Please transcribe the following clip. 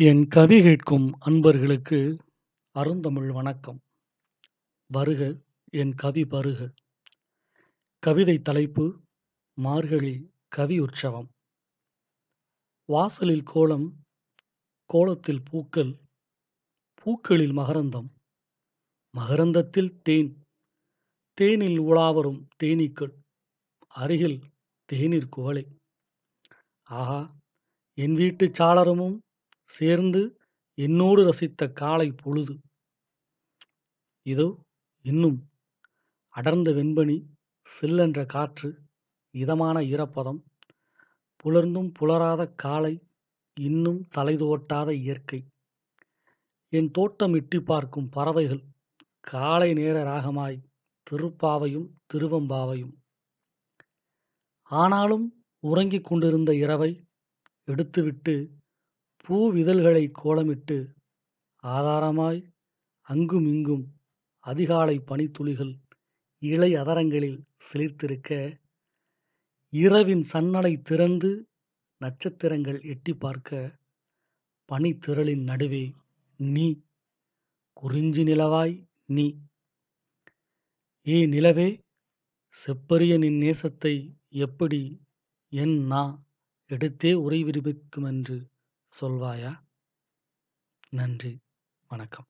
என் கவி கேட்கும் அன்பர்களுக்கு அருந்தமிழ் வணக்கம். வருக என் கவி பருக! கவிதை தலைப்பு மார்கழி கவி உற்சவம். வாசலில் கோலம், கோலத்தில் பூக்கள், பூக்களில் மகரந்தம், மகரந்தத்தில் தேன், தேனில் உலாவரும் தேனீக்கள், அருகில் தேநீர் குவளை. ஆஹா! என் வீட்டுச் சாளரமும் சேர்ந்து என்னோடு ரசித்த காலை பொழுது. இதோ இன்னும் அடர்ந்த வெண்பனி, சில்லென்ற காற்று, இதமான ஈரப்பதம், புலர்ந்தும் புலராத காலை, இன்னும் தலைதோட்டாத இயற்கை. என் தோட்டம் இட்டி பார்க்கும் பறவைகள், காலை நேர ராகமாய் திருப்பாவையும் திருவம்பாவையும் ஆனாலும் உறங்கிக் கொண்டிருந்த இரவை எடுத்துவிட்டு பூவிதழ்களைக் கோலமிட்டு, ஆதாரமாய் அங்குமிங்கும் அதிகாலை பனித்துளிகள் இலை அதரங்களில் சிலிர்த்திருக்க, இரவின் சன்னலை திறந்து நட்சத்திரங்கள் எட்டிப் பார்க்க, பனித்திரளின் நடுவே நீ, குறிஞ்சி நிலவாய் நீ. ஏ நிலவே! செப்பரிய நின் நேசத்தை எப்படி என் நா எடுத்தே உரை விரிவிக்குமென்று சொல்வாயா? நன்றி, வணக்கம்.